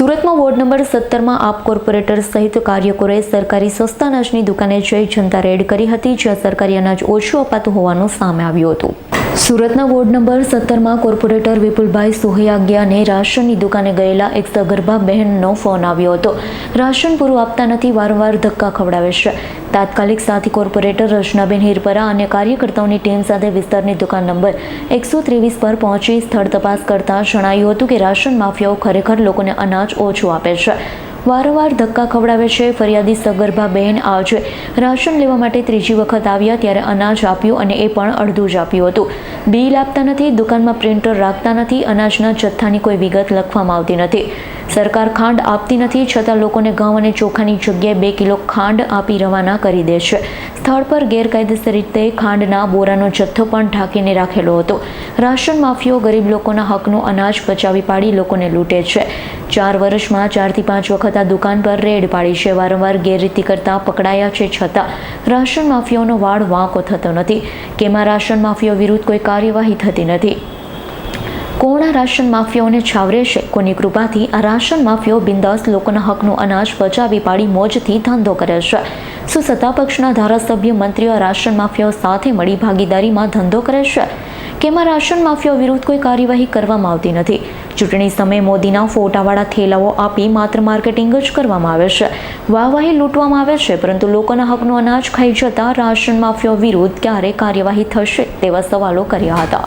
સુરતમાં ward number સત્તરમાં આપ કોર્પોરેટર સહિત કાર્યકરોએ સરકારી સસ્તા અનાજની દુકાને જઈ જનતા રેડ કરી હતી, જ્યાં સરકારી અનાજ ઓછું અપાતું હોવાનું સામે આવ્યું હતું. સુરતના વોર્ડ નંબર સત્તરમાં કોર્પોરેટર વિપુલભાઈ સોહયાગ્યાને રાશનની દુકાને ગયેલા એક સગર્ભા બહેનનો ફોન આવ્યો હતો. રાશન પૂરું આપતા નથી, વારંવાર ધક્કા ખવડાવે છે. તાત્કાલિક સાથી કોર્પોરેટર રચનાબેન હિરપરા અને કાર્યકર્તાઓની ટીમ સાથે વિસ્તારની દુકાન નંબર એકસો ત્રેવીસ પર પહોંચી સ્થળ તપાસ કરતાં જણાયું હતું કે રાશન માફિયાઓ ખરેખર લોકોને અનાજ ઓછું આપે છે. વારંવાર ધક્કા ખવડાવે છે. ફરિયાદી સગર્ભા બહેન આજે રાશન લેવા માટે ત્રીજી વખત આવ્યા ત્યારે અનાજ આપ્યું અને એ પણ અડધું જ આપ્યું હતું. બિલ આપતા નથી, દુકાનમાં પ્રિન્ટર રાખતા નથી, અનાજના જથ્થાની કોઈ વિગત લખવામાં આવતી નથી. સરકાર ખાંડ આપતી નથી, છતાં લોકોને ઘઉં અને ચોખાની જગ્યાએ બે કિલો ખાંડ આપી રવાના કરી દે છે. સ્થળ પર ગેરકાયદેસર રીતે ખાંડના બોરાનો જથ્થો પણ ઢાંકીને રાખેલો હતો. રાશન માફીઓ ગરીબ લોકોના હકનું અનાજ બચાવી પાડી લોકોને લૂંટે છે. ચાર વર્ષમાં ચારથી પાંચ વખત આ દુકાન પર રેડ પાડી છે. વારંવાર ગેરરીતિ કરતા પકડાયા છે છતાં રાશન માફિયાઓનો વાળ વાંકો થતો નથી. કેમાં રાશન માફીઓ વિરુદ્ધ કોઈ કાર્યવાહી થતી નથી? કોણ આ રાશન માફિયાઓને છાવરે છે. કોની કૃપાથી આ રાશન માફિયાઓ બિંદાસ લોકોના હકનું અનાજ બચાવી પાડી મોજથી ધંધો કરે છે. શું સત્તાપક્ષના ધારાસભ્ય મંત્રીઓ રાશન માફિયાઓ સાથે મળી ભાગીદારીમાં ધંધો કરે છે. કેમાં રાશન માફિયાઓ વિરુદ્ધ કોઈ કાર્યવાહી કરવામાં આવતી નથી. ચૂંટણી સમયે મોદીના ફોટાવાળા થેલાઓ આપી માત્ર માર્કેટિંગ જ કરવામાં આવે છે. વાહવાહી લૂંટવામાં આવે છે, પરંતુ લોકોના હકનું અનાજ ખાઈ જતા રાશન માફિયાઓ વિરુદ્ધ ક્યારે કાર્યવાહી થશે તેવા સવાલો કર્યા હતા.